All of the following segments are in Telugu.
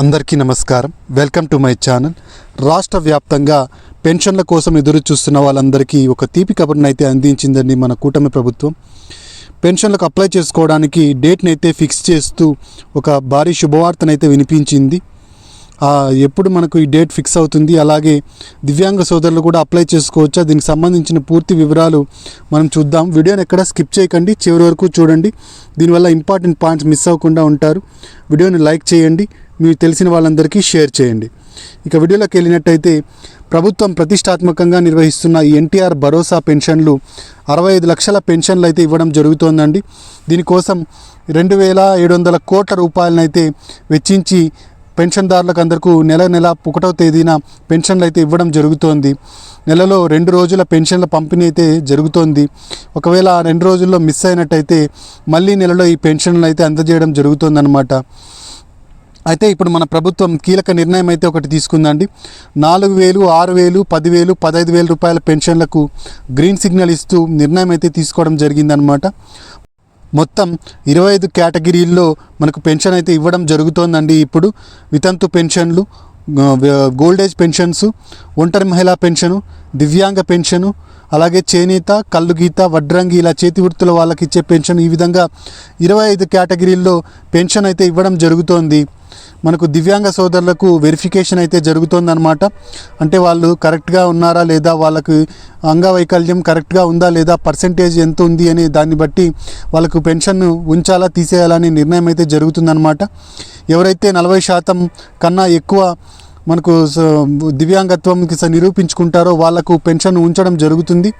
అందరికీ నమస్కారం. Welcome to my channel. రాష్ట్ర వ్యాప్తంగా పెన్షన్ల కోసం ఎదురు చూస్తున్న వాళ్ళందరికీ ఒక తీపి కబుర్ని అయితే అందించిందండి మన కూటమి ప్రభుత్వం. పెన్షన్లకు అప్లై చేసుకోవడానికి డేట్ని అయితే ఫిక్స్ చేస్తూ ఒక భారీ శుభవార్తనైతే వినిపించింది. ఎప్పుడు మనకు ఈ డేట్ ఫిక్స్ అవుతుంది? అలాగే దివ్యాంగ సోదరులు కూడా అప్లై చేసుకోవచ్చా? దీనికి సంబంధించిన పూర్తి వివరాలు మనం చూద్దాం. వీడియోని ఎక్కడ స్కిప్ చేయకండి. చివరి వరకు చూడండి. దీనివల్ల ఇంపార్టెంట్ పాయింట్స్ మిస్ అవ్వకుండా ఉంటారు. వీడియోని లైక్ చేయండి. మీకు తెలిసిన వాళ్ళందరికీ షేర్ చేయండి. ఇక వీడియోలోకి వెళ్ళినట్టయితే ప్రభుత్వం ప్రతిష్టాత్మకంగా నిర్వహిస్తున్న ఈ ఎన్టీఆర్ భరోసా పెన్షన్లు అరవై ఐదు లక్షల పెన్షన్లు అయితే ఇవ్వడం జరుగుతోందండి. దీనికోసం రెండు వేల ఏడు వందల కోట్ల రూపాయలనైతే వెచ్చించి పెన్షన్దారులకు అందరికీ నెల నెల ఒకటవ తేదీన పెన్షన్లు అయితే ఇవ్వడం జరుగుతోంది. నెలలో రెండు రోజుల పెన్షన్ల పంపిణీ అయితే జరుగుతోంది. ఒకవేళ ఆ రెండు రోజుల్లో మిస్ అయినట్టయితే మళ్ళీ నెలలో ఈ పెన్షన్లు అయితే అందజేయడం జరుగుతుందన్నమాట. అయితే ఇప్పుడు మన ప్రభుత్వం కీలక నిర్ణయం అయితే ఒకటి తీసుకుందండి. నాలుగు వేలు ఆరు వేలు పదివేలు పదహైదు వేల రూపాయల పెన్షన్లకు గ్రీన్ సిగ్నల్ ఇస్తూ నిర్ణయం అయితే తీసుకోవడం జరిగిందనమాట మొత్తం ఇరవై ఐదు కేటగిరీల్లో మనకు పెన్షన్ అయితే ఇవ్వడం జరుగుతోందండి ఇప్పుడు. వితంతు పెన్షన్లు గోల్డ్ ఏజ్ పెన్షన్స్ ఒంటరి మహిళా పెన్షను దివ్యాంగ పెన్షను అలాగే చేనేత కళ్ళు గీత వడ్రంగి ఇలా చేతి వృత్తుల వాళ్ళకి ఇచ్చే పెన్షన్ ఈ విధంగా ఇరవై ఐదు కేటగిరీల్లో పెన్షన్ అయితే ఇవ్వడం జరుగుతోంది. మనకు దివ్యాంగ సోదరులకు వెరిఫికేషన్ అయితే జరుగుతోందనమాట అంటే వాళ్ళు కరెక్ట్గా ఉన్నారా లేదా వాళ్ళకు అంగవైకల్యం కరెక్ట్గా ఉందా లేదా పర్సంటేజ్ ఎంత ఉంది అనే దాన్ని బట్టి వాళ్ళకు పెన్షన్ ఉంచాలా తీసేయాలని నిర్ణయం అయితే జరుగుతుందన్నమాట. ఎవరైతే నలభై శాతం కన్నా ఎక్కువ మనకు స- దివ్యాంగత్వంకి నిరూపించుకుంటారో వాళ్ళకు పెన్షన్ ఉంచడం జరుగుతుంది.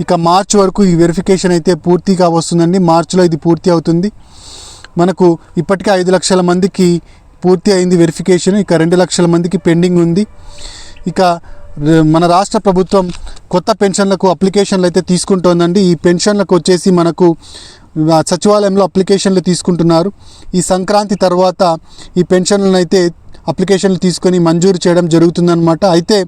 ఇక మార్చ్ వరకు ఈ వెరిఫికేషన్ అయితే పూర్తిగా వస్తుందండి. మార్చిలో ఇది పూర్తి అవుతుంది. మనకు ఇప్పటికే ఐదు లక్షల మందికి పూర్తి అయింది వెరిఫికేషన్ ఇక రెండు లక్షల మందికి పెండింగ్ ఉంది. ఇక మన రాష్ట్ర ప్రభుత్వం కొత్త పెన్షన్లకు అప్లికేషన్లు అయితే తీసుకుంటోందండి. ఈ పెన్షన్లకు వచ్చేసి మనకు సచివాలయంలో అప్లికేషన్లు తీసుకుంటున్నారు. ఈ సంక్రాంతి తర్వాత ఈ పెన్షన్లను అయితే అప్లికేషన్లు తీసుకొని మంజూరు చేయడం జరుగుతుందన్నమాట. అయితే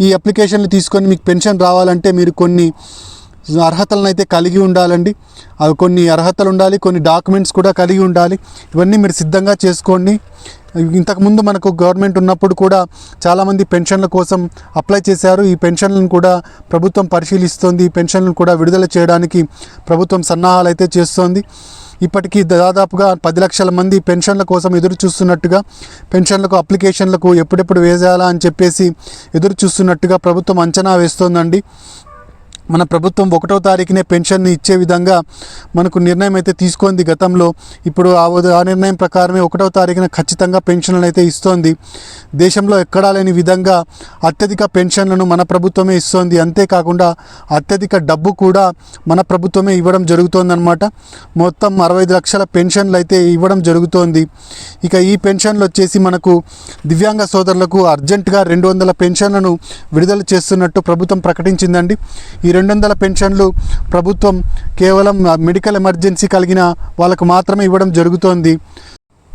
ఈ అప్లికేషన్లు తీసుకొని మీకు పెన్షన్ రావాలంటే మీరు కొన్ని అర్హతలను అయితే కలిగి ఉండాలండి. అవి కొన్ని అర్హతలు ఉండాలి కొన్ని డాక్యుమెంట్స్ కూడా కలిగి ఉండాలి. ఇవన్నీ మీరు సిద్ధంగా చేసుకోండి. ఇంతకుముందు మనకు గవర్నమెంట్ ఉన్నప్పుడు కూడా చాలామంది పెన్షన్ల కోసం అప్లై చేశారు. ఈ పెన్షన్లను కూడా ప్రభుత్వం పరిశీలిస్తోంది. ఈ పెన్షన్లను కూడా విడుదల చేయడానికి ప్రభుత్వం సన్నాహాలు అయితే చేస్తోంది. ఇప్పటికీ దాదాపుగా పది లక్షల మంది పెన్షన్ల కోసం ఎదురు చూస్తున్నట్టుగా పెన్షన్లకు అప్లికేషన్లకు ఎప్పుడెప్పుడు వేసేయాలా అని చెప్పేసి ఎదురు చూస్తున్నట్టుగా ప్రభుత్వం అంచనా వేస్తోందండి. మన ప్రభుత్వం ఒకటో తారీఖునే పెన్షన్ ఇచ్చే విధంగా మనకు నిర్ణయం అయితే తీసుకుంది గతంలో. ఇప్పుడు ఆ ఆ నిర్ణయం ప్రకారమే ఒకటో తారీఖున ఖచ్చితంగా పెన్షన్లు అయితే ఇస్తోంది. దేశంలో ఎక్కడా లేని విధంగా అత్యధిక పెన్షన్లను మన ప్రభుత్వమే ఇస్తోంది. అంతేకాకుండా అత్యధిక డబ్బు కూడా మన ప్రభుత్వమే ఇవ్వడం జరుగుతోందనమాట మొత్తం అరవై ఐదు లక్షల పెన్షన్లు అయితే ఇవ్వడం జరుగుతోంది. ఇక ఈ పెన్షన్లు వచ్చేసి మనకు దివ్యాంగ సోదరులకు అర్జెంటుగా రెండు వందల పెన్షన్లను విడుదల చేస్తున్నట్టు ప్రభుత్వం ప్రకటించిందండి. ఈ రెండు వందల పెన్షన్లు ప్రభుత్వం కేవలం మెడికల్ ఎమర్జెన్సీ కలిగిన వాళ్ళకు మాత్రమే ఇవ్వడం జరుగుతోంది.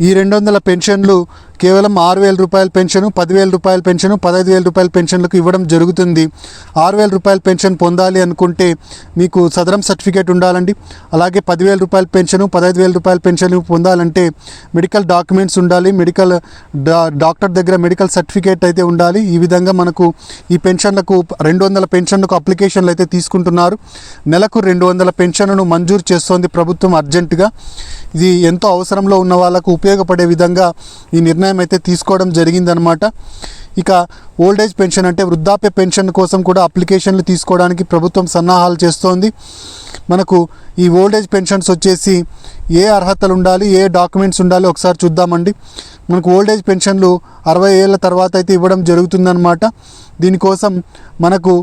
ఈ రెండు వందల పెన్షన్లు కేవలం ఆరు వేల రూపాయల పెన్షను పదివేల రూపాయల పెన్షను పదహైదు వేల రూపాయల పెన్షన్లకు ఇవ్వడం జరుగుతుంది. ఆరు వేల రూపాయల పెన్షన్ పొందాలి అనుకుంటే మీకు సదరం సర్టిఫికేట్ ఉండాలండి. అలాగే పదివేల రూపాయల పెన్షను పదహైదు వేల రూపాయల పెన్షన్ పొందాలంటే మెడికల్ డాక్యుమెంట్స్ ఉండాలి. మెడికల్ డా డాక్టర్ దగ్గర మెడికల్ సర్టిఫికేట్ అయితే ఉండాలి. ఈ విధంగా మనకు ఈ పెన్షన్లకు రెండు వందల పెన్షన్లకు అప్లికేషన్లు అయితే తీసుకుంటున్నారు. నెలకు రెండు వందల పెన్షన్ను మంజూరు చేస్తోంది ప్రభుత్వం అర్జెంటుగా. ఇది ఎంతో అవసరంలో ఉన్న వాళ్ళకు ఉపయోగపడే విధంగా ఈ నిర్ణయం అయితే తీసుకోవడం జరిగిందనమాట ఇక ఓల్డేజ్ పెన్షన్ అంటే వృద్ధాప్య పెన్షన్ కోసం కూడా అప్లికేషన్లు తీసుకోవడానికి ప్రభుత్వం సన్నాహాలు చేస్తోంది. మనకు ఈ ఓల్డేజ్ పెన్షన్స్ వచ్చేసి ఏ అర్హతలు ఉండాలి ఏ డాక్యుమెంట్స్ ఉండాలి ఒకసారి చూద్దామండి. మనకు ఓల్డేజ్ పెన్షన్లు అరవై ఏళ్ళ తర్వాత అయితే ఇవ్వడం జరుగుతుందన్నమాట. దీనికోసం మనకు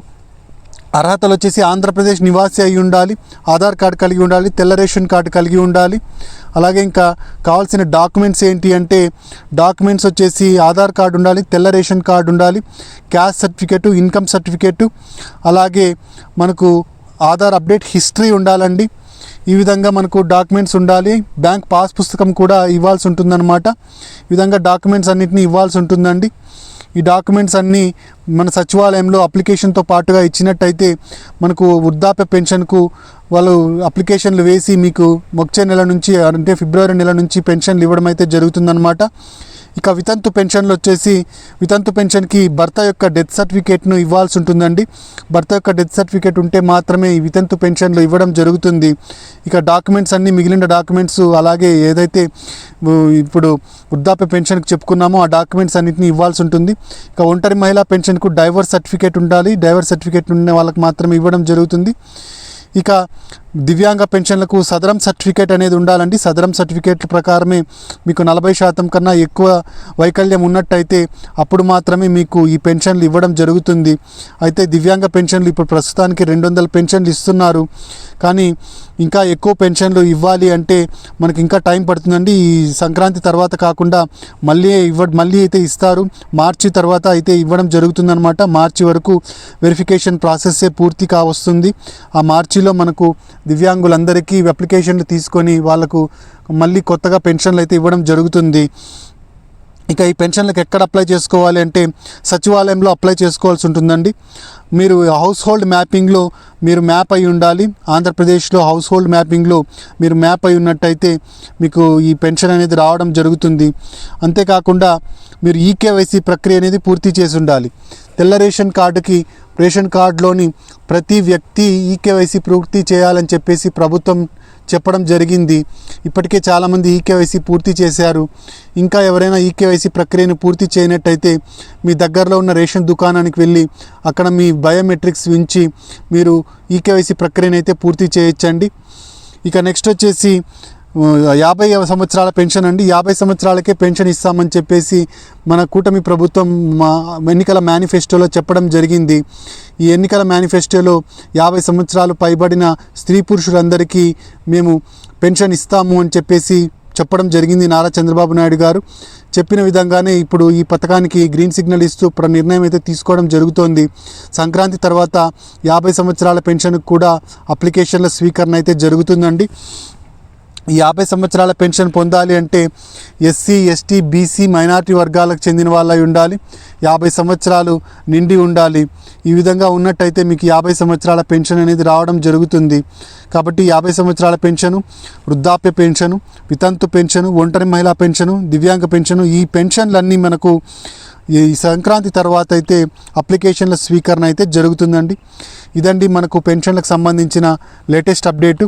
అర్హతలు వచ్చేసి ఆంధ్రప్రదేశ్ నివాసి అయి ఉండాలి ఆధార్ కార్డు కలిగి ఉండాలి తెల్ల రేషన్ కార్డు కలిగి ఉండాలి. అలాగే ఇంకా కావాల్సిన డాక్యుమెంట్స్ ఏంటి అంటే డాక్యుమెంట్స్ వచ్చేసి ఆధార్ కార్డు ఉండాలి తెల్ల రేషన్ కార్డు ఉండాలి క్యాస్ట్ సర్టిఫికేటు ఇన్కమ్ సర్టిఫికేటు అలాగే మనకు ఆధార్ అప్డేట్ హిస్టరీ ఉండాలండి. ఈ విధంగా మనకు డాక్యుమెంట్స్ ఉండాలి. బ్యాంక్ పాస్ పుస్తకం కూడా ఇవ్వాల్సి ఉంటుందన్నమాట. ఈ విధంగా డాక్యుమెంట్స్ అన్నిటిని ఇవ్వాల్సి ఉంటుందండి. ఈ డాక్యుమెంట్స్ అన్నీ మన సచివాలయంలో అప్లికేషన్తో పాటుగా ఇచ్చినట్టయితే మనకు వృద్ధాప్య పెన్షన్కు వాళ్ళు అప్లికేషన్లు వేసి మీకు వచ్చే నెల నుంచి అంటే ఫిబ్రవరి నెల నుంచి పెన్షన్లు ఇవ్వడం అయితే జరుగుతుందన్నమాట. ఇక వితంతు పెన్షన్లు వచ్చేసి వితంతు పెన్షన్కి భర్త యొక్క డెత్ సర్టిఫికేట్ను ఇవ్వాల్సి ఉంటుందండి. భర్త యొక్క డెత్ సర్టిఫికేట్ ఉంటే మాత్రమే ఈ వితంతు పెన్షన్లు ఇవ్వడం జరుగుతుంది. ఇక డాక్యుమెంట్స్ అన్నీ మిగిలిన డాక్యుమెంట్స్ అలాగే ఏదైతే ఇప్పుడు వృద్ధాప్య పెన్షన్కి చెప్పుకున్నామో ఆ డాక్యుమెంట్స్ అన్నింటినీ ఇవ్వాల్సి ఉంటుంది. ఇక ఒంటరి మహిళా పెన్షన్కు డైవర్స్ సర్టిఫికేట్ ఉండాలి. డైవర్స్ సర్టిఫికేట్ ఉన్న వాళ్ళకి మాత్రమే ఇవ్వడం జరుగుతుంది. ఇక దివ్యాంగ పెన్షన్లకు సదరం సర్టిఫికేట్ అనేది ఉండాలండి. సదరం సర్టిఫికేట్ ప్రకారమే మీకు నలభై శాతం కన్నా ఎక్కువ వైకల్యం ఉన్నట్టయితే అప్పుడు మాత్రమే మీకు ఈ పెన్షన్లు ఇవ్వడం జరుగుతుంది. అయితే దివ్యాంగ పెన్షన్లు ఇప్పుడు ప్రస్తుతానికి రెండు వందల పెన్షన్లు ఇస్తున్నారు. కానీ ఇంకా ఎక్కువ పెన్షన్లు ఇవ్వాలి అంటే మనకి ఇంకా టైం పడుతుందండి. ఈ సంక్రాంతి తర్వాత కాకుండా మళ్ళీ ఇవ్వ మళ్ళీ అయితే ఇస్తారు. మార్చి తర్వాత అయితే ఇవ్వడం జరుగుతుందన్నమాట. మార్చి వరకు వెరిఫికేషన్ ప్రాసెస్సే పూర్తి కావస్తుంది. ఆ మార్చి ఎస్సీలో మనకు దివ్యాంగులందరికీ అప్లికేషన్లు తీసుకొని వాళ్ళకు మళ్ళీ కొత్తగా పెన్షన్లు అయితే ఇవ్వడం జరుగుతుంది. ఇక ఈ పెన్షన్లకు ఎక్కడ అప్లై చేసుకోవాలి అంటే సచివాలయంలో అప్లై చేసుకోవాల్సి ఉంటుందండి. మీరు హౌస్ హోల్డ్ మ్యాపింగ్లో మీరు మ్యాప్ అయి ఉండాలి. ఆంధ్రప్రదేశ్లో హౌస్ హోల్డ్ మ్యాపింగ్లో మీరు మ్యాప్ అయి ఉన్నట్టయితే మీకు ఈ పెన్షన్ అనేది రావడం జరుగుతుంది. అంతేకాకుండా మీరు ఈకేవైసీ ప్రక్రియ అనేది పూర్తి చేసి ఉండాలి. తెల్ల రేషన్ కార్డుకి రేషన్ కార్డులోని ప్రతి వ్యక్తి ఈకేవైసీ పూర్తి చేయాలని చెప్పేసి ప్రభుత్వం చెప్పడం జరిగింది. ఇప్పటికే చాలామంది ఈకేవైసీ పూర్తి చేశారు. ఇంకా ఎవరైనా ఈకేవైసీ ప్రక్రియను పూర్తి చేయనట్టయితే మీ దగ్గరలో ఉన్న రేషన్ దుకాణానికి వెళ్ళి అక్కడ మీ బయోమెట్రిక్స్ ఉంచి మీరు ఈకేవైసీ ప్రక్రియను అయితే పూర్తి చేయొచ్చండి. ఇక నెక్స్ట్ వచ్చేసి యాభై సంవత్సరాల పెన్షన్ అండి. యాభై సంవత్సరాలకే పెన్షన్ ఇస్తామని చెప్పేసి మన కూటమి ప్రభుత్వం మా ఎన్నికల మేనిఫెస్టోలో చెప్పడం జరిగింది. ఈ ఎన్నికల మేనిఫెస్టోలో యాభై సంవత్సరాలు పైబడిన స్త్రీ పురుషులందరికీ మేము పెన్షన్ ఇస్తాము అని చెప్పేసి చెప్పడం జరిగింది నారా చంద్రబాబు నాయుడు గారు. చెప్పిన విధంగానే ఇప్పుడు ఈ పథకానికి గ్రీన్ సిగ్నల్ ఇస్తూ ప్ర నిర్ణయం అయితే తీసుకోవడం జరుగుతోంది. సంక్రాంతి తర్వాత యాభై సంవత్సరాల పెన్షన్కి కూడా అప్లికేషన్ల స్వీకరణ అయితే జరుగుతుందండి. యాభై సంవత్సరాల పెన్షన్ పొందాలి అంటే ఎస్సీ ఎస్టీ బీసీ మైనారిటీ వర్గాలకు చెందిన వాళ్ళై ఉండాలి. యాభై సంవత్సరాలు నిండి ఉండాలి. ఈ విధంగా ఉన్నట్టయితే మీకు యాభై సంవత్సరాల పెన్షన్ అనేది రావడం జరుగుతుంది. కాబట్టి యాభై సంవత్సరాల పెన్షను వృద్ధాప్య పెన్షను వితంతు పెన్షను ఒంటరి మహిళా పెన్షను దివ్యాంగ పెన్షను ఈ పెన్షన్లన్నీ మనకు ఈ సంక్రాంతి తర్వాత అయితే అప్లికేషన్ల స్వీకరణ అయితే జరుగుతుందండి. ఇదండి మనకు పెన్షన్లకు సంబంధించిన లేటెస్ట్ అప్డేటు.